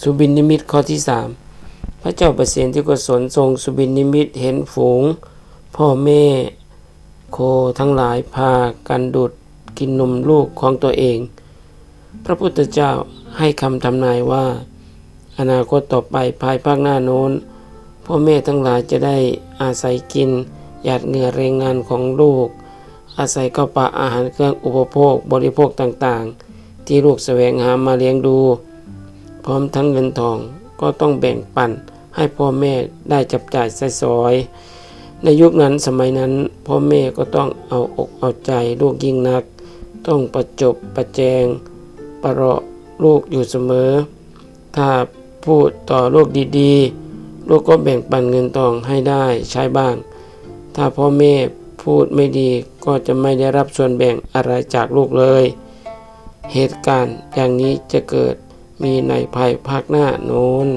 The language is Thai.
สุบินนิมิตข้อที่สามพระเจ้าประเสนที่กุศลทรงสุบินนิมิตเห็นฝูง พ่อแม่โคทั้งหลายพากันดุดกินนมลูกของตัวเอง พระพุทธเจ้าให้คำทำนายว่า อนาคตต่อไปภายภาคหน้าโน้น พ่อแม่ทั้งหลายจะได้อาศัยกินหยาดเหงื่อแรงงานของลูก อาศัยข้าวปลาอาหารเครื่องอุปโภคบริโภคต่างๆ ที่ลูกแสวงหามาเลี้ยงดู พร้อมทั้งเงินทองก็ต้องแบ่งปันให้พ่อแม่ได้จับจ่ายใช้สอย ในยุคนั้นสมัยนั้นพ่อแม่ก็ต้องเอาอกเอาใจลูกยิ่งนัก ต้องประจบประแจง ประเราะลูกอยู่เสมอ ถ้าพูดต่อลูกดีๆ ลูกก็แบ่งปันเงินทองให้ได้ใช้บ้าง ถ้าพ่อแม่พูดไม่ดีก็จะไม่ได้รับส่วนแบ่งอะไรจากลูกเลย เหตุการณ์อย่างนี้จะเกิด มีในภายภาคหน้าโน้น